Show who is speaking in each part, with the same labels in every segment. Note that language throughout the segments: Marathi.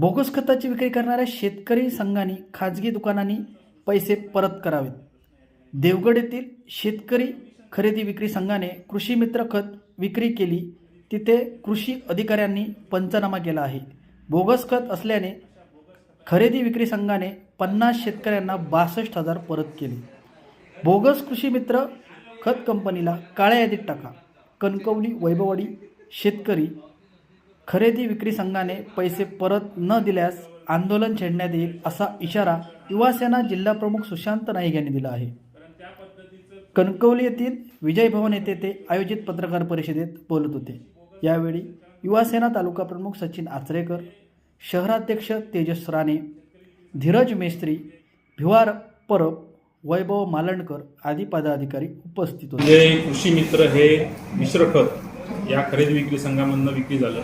Speaker 1: बोगस खताची विक्री करणाऱ्या शेतकरी संघांनी खाजगी दुकानांनी पैसे परत करावेत. देवगड येथील शेतकरी खरेदी विक्री संघाने कृषी मित्र खत विक्री केली. तिथे कृषी अधिकाऱ्यांनी पंचनामा केला आहे. बोगस खत असल्याने खरेदी विक्री संघाने पन्नास शेतकऱ्यांना बासष्ट हजार परत केले. बोगस कृषी मित्र खत कंपनीला काळ्या यादीत टाका. कणकवली वैभववाडी शेतकरी खरेदी विक्री संघाने पैसे परत न दिल्यास आंदोलन छेडण्यात येईल असा इशारा युवासेना जिल्हाप्रमुख सुशांत नाईक यांनी दिला आहे. कणकवली येथील विजय भवन येथे ते आयोजित पत्रकार परिषदेत बोलत होते. यावेळी युवासेना तालुका प्रमुख सचिन आचरेकर शहराध्यक्ष तेजस राणे धीरज मेस्त्री भिवार परब वैभव मालणकर आदी पदाधिकारी उपस्थित होते.
Speaker 2: कृषी मित्र हे मिश्र खत या खरेदी विक्री संघामधनं विक्री झालं.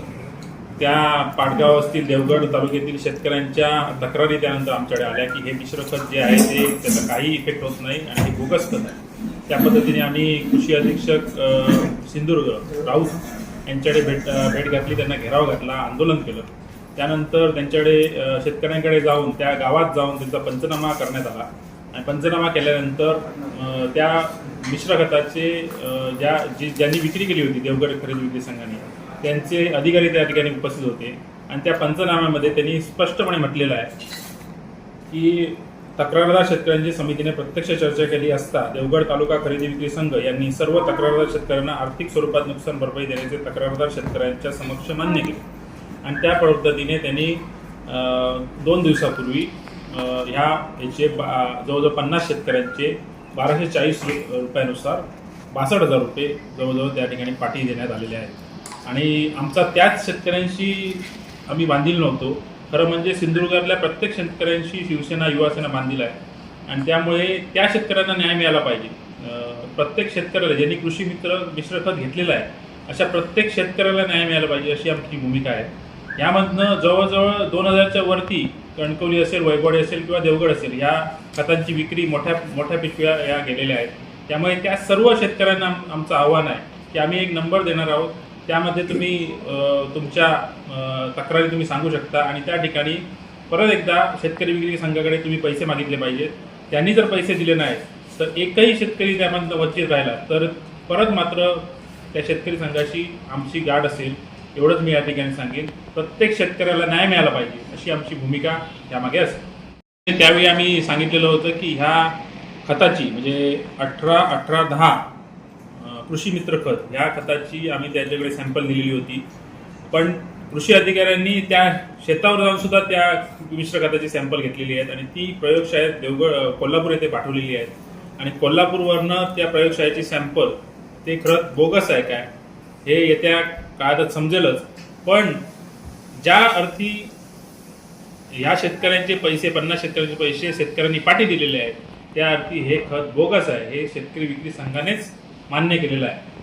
Speaker 2: त्या पाडगाव असतील देवगड तालुक्यातील शेतकऱ्यांच्या तक्रारी त्यानंतर आमच्याकडे आल्या की हे मिश्र खत जे आहे ते त्याचा काही इफेक्ट होत नाही आणि हे बोगस खत आहे. त्या पद्धतीने आम्ही कृषी अधीक्षक सिंधुदुर्ग राऊत यांच्याकडे भेट भेट घातली त्यांना घेराव घातला आंदोलन केलं. त्यानंतर त्यांच्याकडे शेतकऱ्यांकडे जाऊन त्या गावात जाऊन त्यांचा पंचनामा करण्यात आला. आणि पंचनामा केल्यानंतर त्या मिश्र खताचे ज्या जी ज्यांनी विक्री केली होती देवगड खरेदी विक्री संघाने त्यांचे अधिकारी त्या ठिकाणी उपस्थित होते. आणि त्या पंचनाम्यामध्ये त्यांनी स्पष्टपणे म्हटलेलं आहे की तक्रारदार शेतकऱ्यांची समितीने प्रत्यक्ष चर्चा केली असता देवगड तालुका खरेदी विक्री संघ यांनी सर्व तक्रारदार शेतकऱ्यांना आर्थिक स्वरूपात नुकसान भरपाई देण्याचे तक्रारदार शेतकऱ्यांच्या समक्ष मान्य केले. आणि त्या पद्धतीने त्यांनी दोन दिवसापूर्वी ह्या याचे बा- जवळजवळ पन्नास शेतकऱ्यांचे बाराशे चाळीस रुपयानुसार बासष्ट हजार रुपये जवळजवळ त्या ठिकाणी पाठी देण्यात आलेले आहेत. आणि आमचा त्याच शेतकऱ्यांशी आम्ही बांधील नव्हतो. खरं म्हणजे सिंधुदुर्गातल्या प्रत्येक शेतकऱ्यांशी शिवसेना युवासेना बांधील आहे. आणि त्यामुळे त्या शेतकऱ्यांना न्याय मिळाला पाहिजे. प्रत्येक शेतकऱ्याला ज्यांनी कृषी मित्र मिश्र खत घेतलेलं आहे अशा प्रत्येक शेतकऱ्याला न्याय मिळाला पाहिजे अशी आमची भूमिका आहे. यामधनं जवळजवळ दोन हजारच्या वरती कणकवली असेल वैभवडी असेल किंवा देवगड असेल या खतांची विक्री मोठ्या मोठ्या पिशव्या या गेलेल्या आहेत. त्यामुळे त्या सर्व शेतकऱ्यांना आमचं आव्हान आहे की आम्ही एक नंबर देणार आहोत. त्यामध्ये तुम्ही तुमच्या तक्रारी तुम्ही सांगू शकता आणि त्या ठिकाणी परत एकदा शेतकरी विक्री संघाकडे तुम्ही पैसे मागितले पाहिजेत. त्यांनी जर पैसे दिले नाहीत तर एकही शेतकरी त्यामधनं वंचित राहिला. तर परत मात्र त्या शेतकरी संघाशी आमची गाठ असेल एवढंच मी या ठिकाणी सांगेन. प्रत्येक शेतकऱ्याला न्याय मिळाला पाहिजे अशी आमची भूमिका यामागे असेल. त्यावेळी आम्ही सांगितलेलं होतं की ह्या खताची म्हणजे अठरा अठरा दहा कृषी मित्र खत ह्या खताची आम्ही त्याच्याकडे सॅम्पल दिलेली होती. पण कृषी अधिकाऱ्यांनी त्या शेतावर जाऊन सुद्धा त्या मिश्र खताची सॅम्पल घेतलेली आहेत आणि ती प्रयोगशाळेत देवगड कोल्हापूर येथे पाठवलेली आहेत. आणि कोल्हापूरवरनं त्या प्रयोगशाळेची सॅम्पल ते खरंच बोगस आहे काय हे येत्या काळात समजेलच. पण ज्या अर्थी ह्या शेतकऱ्यांचे पैसे पन्नास शेतकऱ्यांचे पैसे शेतकऱ्यांनी पाठी दिलेले आहेत त्या अर्थी हे खत बोगस आहे हे शेतकरी विक्री संघानेच मान्य केलेलं आहे